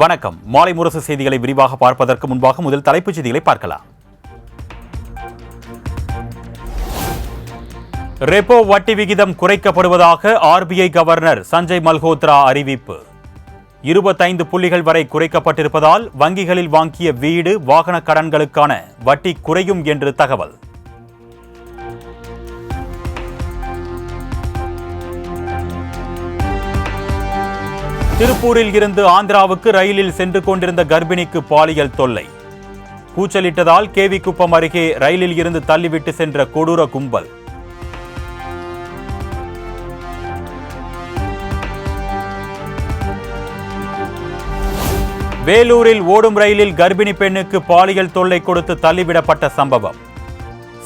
வணக்கம். மாலை முரசு செய்திகளை விரிவாக பார்ப்பதற்கு முன்பாக முதல் தலைப்புச் செய்திகளை பார்க்கலாம். ரெப்போ வட்டி விகிதம் குறைக்கப்படுவதாக ஆர்பிஐ கவர்னர் சஞ்சய் மல்ஹோத்ரா அறிவிப்பு. இருபத்தைந்து புள்ளிகள் வரை குறைக்கப்பட்டிருப்பதால் வங்கிகளில் வாங்கிய வீடு வாகன கடன்களுக்கான வட்டி குறையும் என்று தகவல். திருப்பூரில் இருந்து ஆந்திராவுக்கு ரயிலில் சென்று கொண்டிருந்த கர்ப்பிணிக்கு பாலியல் தொல்லை. கூச்சலிட்டதால் கேவி குப்பம் அருகே ரயிலில் இருந்து தள்ளிவிட்டு சென்ற கொடூர கும்பல். வேலூரில் ஓடும் ரயிலில் கர்ப்பிணி பெண்ணுக்கு பாலியல் தொல்லை கொடுத்து தள்ளிவிடப்பட்ட சம்பவம்.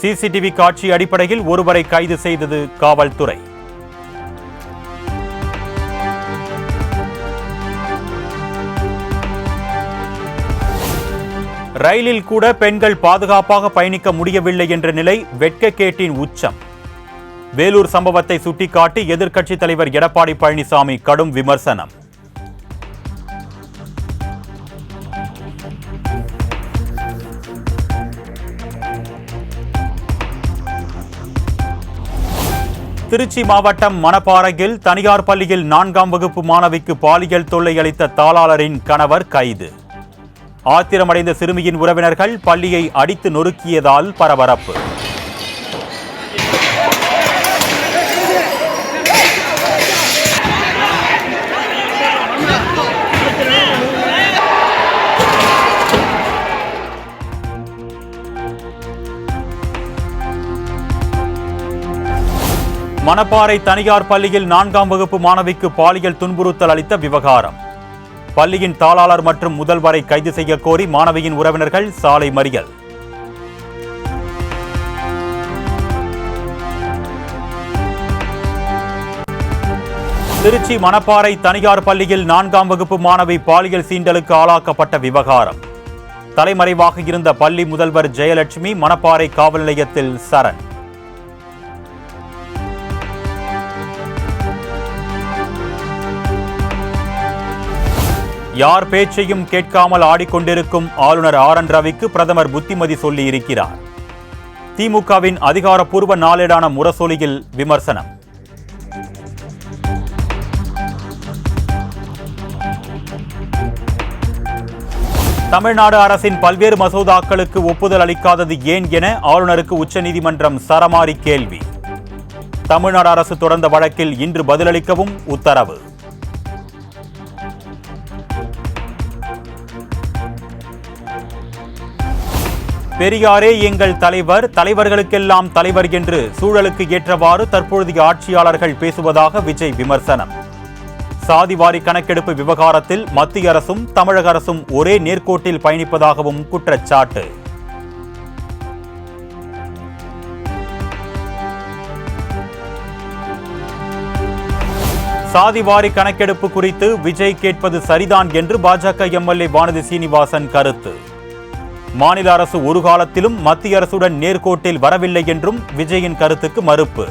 சிசிடிவி காட்சி அடிப்படையில் ஒருவரை கைது செய்தது காவல்துறை. ரயிலில் கூட பெண்கள் பாதுகாப்பாக பயணிக்க முடியவில்லை என்ற நிலை வெட்கக்கேட்டின் உச்சம். வேலூர் சம்பவத்தை சுட்டிக்காட்டி எதிர்க்கட்சித் தலைவர் எடப்பாடி பழனிசாமி கடும் விமர்சனம். திருச்சி மாவட்டம் மணப்பாறையில் தனியார் பள்ளியில் நான்காம் வகுப்பு மாணவிக்கு பாலியல் தொல்லை அளித்த தாளாளரின் கணவர் கைது. ஆத்திரமடைந்த சிறுமியின் உறவினர்கள் பள்ளியை அடித்து நொறுக்கியதால் பரபரப்பு. மணப்பாறை தனியார் பள்ளியில் நான்காம் வகுப்பு மாணவிக்கு பாலியல் துன்புறுத்தல் அளித்த விவகாரம். பள்ளியின் தாளாளர் மற்றும் முதல்வரை கைது செய்ய கோரி மாணவியின் உறவினர்கள் சாலை மறியல். திருச்சி மணப்பாறை தனியார் பள்ளியில் நான்காம் வகுப்பு மாணவி பாலியல் சீண்டலுக்கு ஆளாக்கப்பட்ட விவகாரம். தலைமறைவாக இருந்த பள்ளி முதல்வர் ஜெயலட்சுமி மணப்பாறை காவல் நிலையத்தில் சரண். யார் பேச்சையும் கேட்காமல் ஆடிக்கொண்டிருக்கும் ஆளுநர் ஆர் என் ரவிக்கு பிரதமர் புத்திமதி சொல்லி இருக்கிறார் திமுகவின் அதிகாரப்பூர்வ நாளேடான முரசொலியில் விமர்சனம். தமிழ்நாடு அரசின் பல்வேறு மசோதாக்களுக்கு ஒப்புதல் அளிக்காதது ஏன் என ஆளுநருக்கு உச்சநீதிமன்றம் சரமாரி கேள்வி. தமிழ்நாடு அரசு தொடர்ந்த வழக்கில் இன்று பதிலளிக்கவும் உத்தரவு. பெரியாரே எங்கள் தலைவர் தலைவர்களுக்கெல்லாம் தலைவர் என்று சூழலுக்கு ஏற்றவாறு தற்பொழுதைய ஆட்சியாளர்கள் பேசுவதாக விஜய் விமர்சனம். சாதிவாரி கணக்கெடுப்பு விவகாரத்தில் மத்திய அரசும் தமிழக அரசும் ஒரே நேர்கோட்டில் பயணிப்பதாகவும் குற்றச்சாட்டு. சாதிவாரி கணக்கெடுப்பு குறித்து விஜய் கேட்பது சரிதான் என்று பாஜக எம்எல்ஏ வானதி சீனிவாசன் கருத்து. மாநில அரசு ஒரு காலத்திலும் மத்திய அரசுடன் நேர்கோட்டில் வரவில்லை என்றும் விஜயின் கருத்துக்கு மறுப்பு.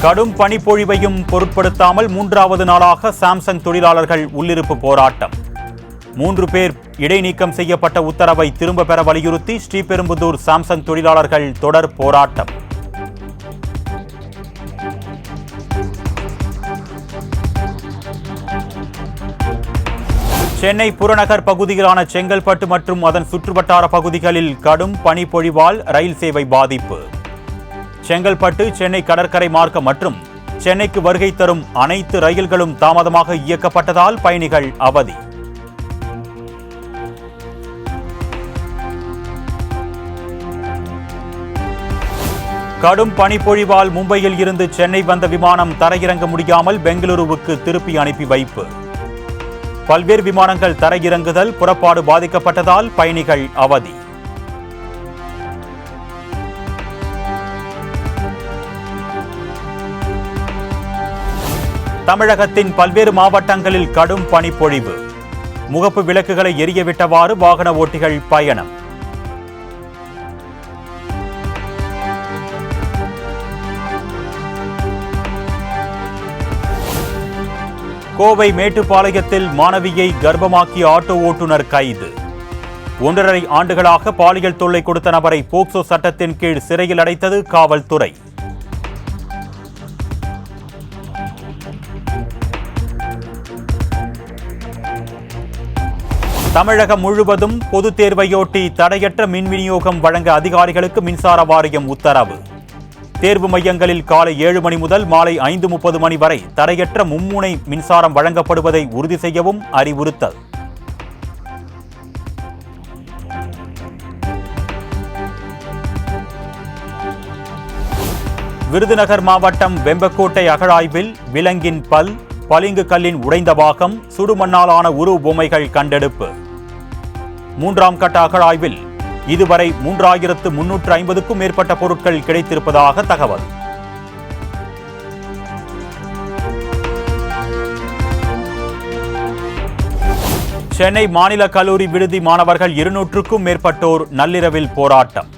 கடும் பனிப்பொழிவையும் பொருட்படுத்தாமல் மூன்றாவது நாளாக சாம்சங் தொழிலாளர்கள் உள்ளிருப்பு போராட்டம். மூன்று பேர் இடைநீக்கம் செய்யப்பட்ட உத்தரவை திரும்ப பெற வலியுறுத்தி ஸ்ரீபெரும்புதூர் சாம்சங் தொழிலாளர்கள் தொடர் போராட்டம். சென்னை புறநகர் பகுதியிலான செங்கல்பட்டு மற்றும் அதன் சுற்றுவட்டார பகுதிகளில் கடும் பனிப்பொழிவால் ரயில் சேவை பாதிப்பு. செங்கல்பட்டு சென்னை கடற்கரை மார்க்கம் மற்றும் சென்னைக்கு வருகை தரும் அனைத்து ரயில்களும் தாமதமாக இயக்கப்பட்டதால் பயணிகள் அவதி. கடும் பனிப்பொழிவால் மும்பையில் இருந்து சென்னை வந்த விமானம் தரையிறங்க முடியாமல் பெங்களூருவுக்கு திருப்பி அனுப்பி வைப்பு. பல்வேறு விமானங்கள் தரையிறங்குதல் புறப்பாடு பாதிக்கப்பட்டதால் பயணிகள் அவதி. தமிழகத்தின் பல்வேறு மாவட்டங்களில் கடும் பனிப்பொழிவு. முகப்பு விளக்குகளை எரியவிட்டவாறு வாகன ஓட்டிகள் பயணம். கோவை மேட்டுப்பாளையத்தில் மாணவியை கர்ப்பமாக்கிய ஆட்டோ ஓட்டுநர் கைது. ஒன்றரை ஆண்டுகளாக பாலியல் தொல்லை கொடுத்த நபரை போக்சோ சட்டத்தின் கீழ் சிறையில் அடைத்தது காவல்துறை. தமிழகம் முழுவதும் பொதுத் தேர்வையொட்டி தடையற்ற மின் விநியோகம் வழங்க அதிகாரிகளுக்கு மின்சார வாரியம் உத்தரவு. தேர்வு மையங்களில் காலை ஏழு மணி முதல் மாலை ஐந்து முப்பது மணி வரை தடையற்ற மும்முனை மின்சாரம் வழங்கப்படுவதை உறுதி செய்யவும் அறிவுறுத்தல். விருதுநகர் மாவட்டம் வெம்பக்கோட்டை அகழாய்வில் விலங்கின் பல் பளிங்கு கல்லின் உடைந்த பாகம் சுடுமண்ணாலான உரு பொம்மைகள் கண்டெடுப்பு. மூன்றாம் கட்ட அகழாய்வில் இதுவரை மூன்றாயிரத்து முன்னூற்று ஐம்பதுக்கும் மேற்பட்ட பொருட்கள் கிடைத்திருப்பதாக தகவல். சென்னை மாநில கல்லூரி விடுதி மாணவர்கள் இருநூற்றுக்கும் மேற்பட்டோர் நள்ளிரவில் போராட்டம்.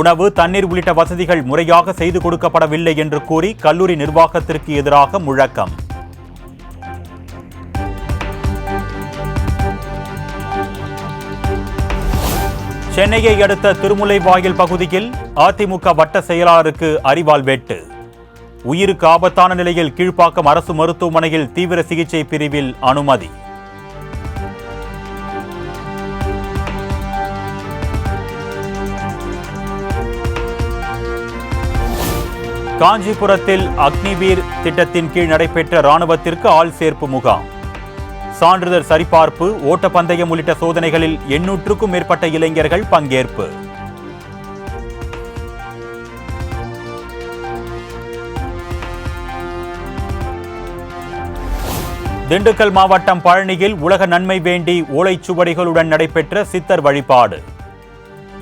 உணவு தண்ணீர் உள்ளிட்ட வசதிகள் முறையாக செய்து கொடுக்கப்படவில்லை என்று கூறி கல்லூரி நிர்வாகத்திற்கு எதிராக முழக்கம். சென்னையை அடுத்த திருமுலைவாயில் பகுதியில் அதிமுக வட்ட செயலாளருக்கு அரிவாள் வெட்டு. உயிருக்கு ஆபத்தான நிலையில் கீழ்ப்பாக்கம் அரசு மருத்துவமனையில் தீவிர சிகிச்சை பிரிவில் அனுமதி. காஞ்சிபுரத்தில் அக்னிவீர் திட்டத்தின் கீழ் நடைபெற்ற ராணுவத்திற்கு ஆள் சேர்ப்பு முகாம். சான்றிதழ் சரிபார்ப்பு ஓட்டப்பந்தயம் உள்ளிட்ட சோதனைகளில் எண்ணூற்றுக்கும் மேற்பட்ட இளைஞர்கள் பங்கேற்பு. திண்டுக்கல் மாவட்டம் பழனியில் உலக நன்மை வேண்டி ஓலைச்சுவடிகளுடன் நடைபெற்ற சித்தர் வழிபாடு.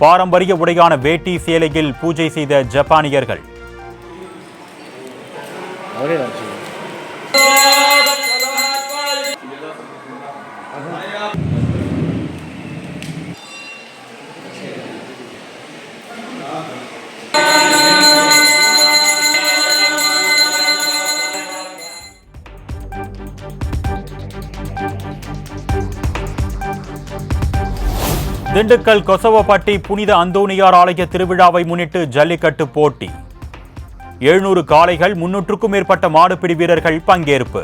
பாரம்பரிய உடையான வேட்டி சேலையில் பூஜை செய்த ஜப்பானியர்கள். திண்டுக்கல் கொசவப்பட்டி புனித அந்தோணியார் ஆலய திருவிழாவை முன்னிட்டு ஜல்லிக்கட்டு போட்டி. எழுநூறு காளைகள் முன்னூற்றுக்கும் மேற்பட்ட மாடுபிடி வீரர்கள் பங்கேற்பு.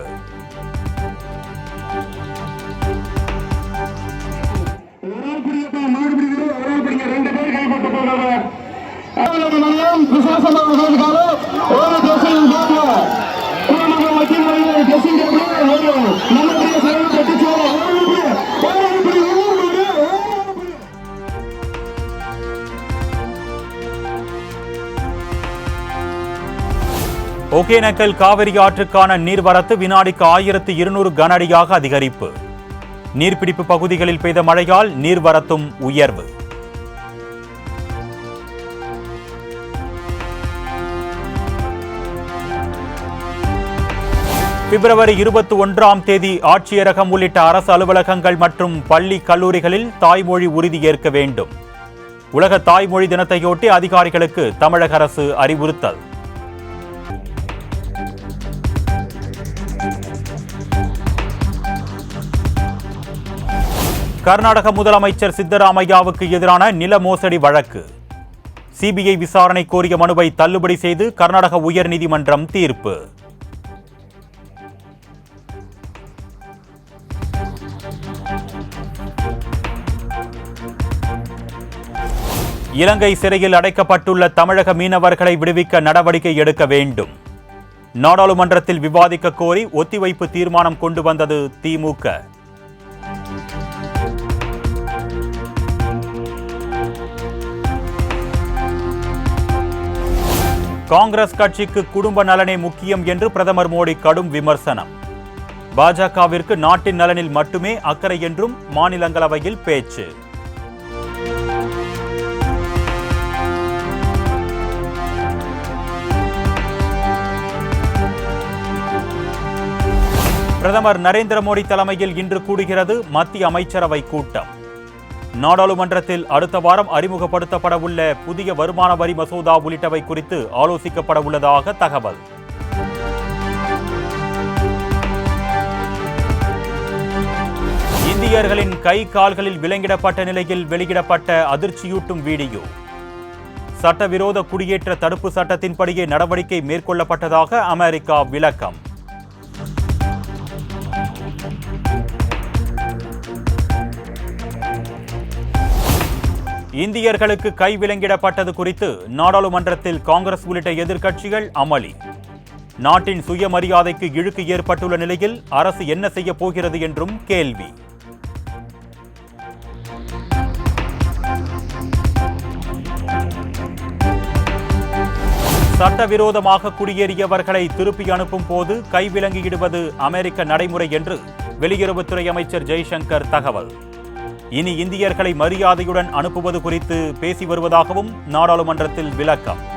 ஒகேனக்கல் காவிரி ஆற்றுக்கான நீர்வரத்து வினாடிக்கு ஆயிரத்து இருநூறு கனஅடியாக அதிகரிப்பு. நீர்பிடிப்பு பகுதிகளில் பெய்த மழையால் நீர்வரத்தும் உயர்வு. பிப்ரவரி இருபத்தி ஒன்றாம் தேதி ஆட்சியரகம் உள்ளிட்ட அரசு அலுவலகங்கள் மற்றும் பள்ளி கல்லூரிகளில் தாய்மொழி உறுதி ஏற்க வேண்டும். உலக தாய்மொழி தினத்தையொட்டி அதிகாரிகளுக்கு தமிழக அரசு அறிவுறுத்தல். கர்நாடக முதலமைச்சர் சித்தராமையாவுக்கு எதிரான நில மோசடி வழக்கு. சிபிஐ விசாரணை கோரிய மனுவை தள்ளுபடி செய்து கர்நாடக உயர்நீதிமன்றம் தீர்ப்பு. இலங்கை சிறையில் அடைக்கப்பட்டுள்ள தமிழக மீனவர்களை விடுவிக்க நடவடிக்கை எடுக்க வேண்டும். நாடாளுமன்றத்தில் விவாதிக்க கோரி ஒத்திவைப்பு தீர்மானம் கொண்டு வந்தது திமுக காங்கிரஸ் கட்சிக்கு குடும்ப நலனே முக்கியம் என்று பிரதமர் மோடி கடும் விமர்சனம். பாஜகவிற்கு நாட்டின் நலனில் மட்டுமே அக்கறை என்றும் மாநிலங்களவையில் பேச்சு. பிரதமர் நரேந்திர மோடி தலைமையில் இன்று கூடுகிறது மத்திய அமைச்சரவை கூட்டம். நாடாளுமன்றத்தில் அடுத்த வாரம் அறிமுகப்படுத்தப்பட உள்ள புதிய வருமான வரி மசோதா உள்ளிட்டவை குறித்து ஆலோசிக்கப்பட உள்ளதாக தகவல். இந்தியர்களின் கை கால்களில் விலங்கிடப்பட்ட நிலையில் வெளியிடப்பட்ட அதிர்ச்சியூட்டும் வீடியோ. சட்டவிரோத குடியேற்ற தடுப்பு சட்டத்தின்படியே நடவடிக்கை மேற்கொள்ளப்பட்டதாக அமெரிக்கா விளக்கம். இந்தியர்களுக்கு கைவிலங்கிடப்பட்டது குறித்து நாடாளுமன்றத்தில் காங்கிரஸ் உள்ளிட்ட எதிர்க்கட்சிகள் அமளி. நாட்டின் சுயமரியாதைக்கு இழுக்கு ஏற்பட்டுள்ள நிலையில் அரசு என்ன செய்ய போகிறது என்றும் கேள்வி. சட்டவிரோதமாக குடியேறியவர்களை திருப்பி அனுப்பும் போது கைவிலங்கிடுவது அமெரிக்க நடைமுறை என்று வெளியுறவுத்துறை அமைச்சர் ஜெய்சங்கர் தகவல். இனி இந்தியர்களை மரியாதையுடன் அனுப்புவது குறித்து பேசி வருவதாகவும் நாடாளுமன்றத்தில் விளக்கம்.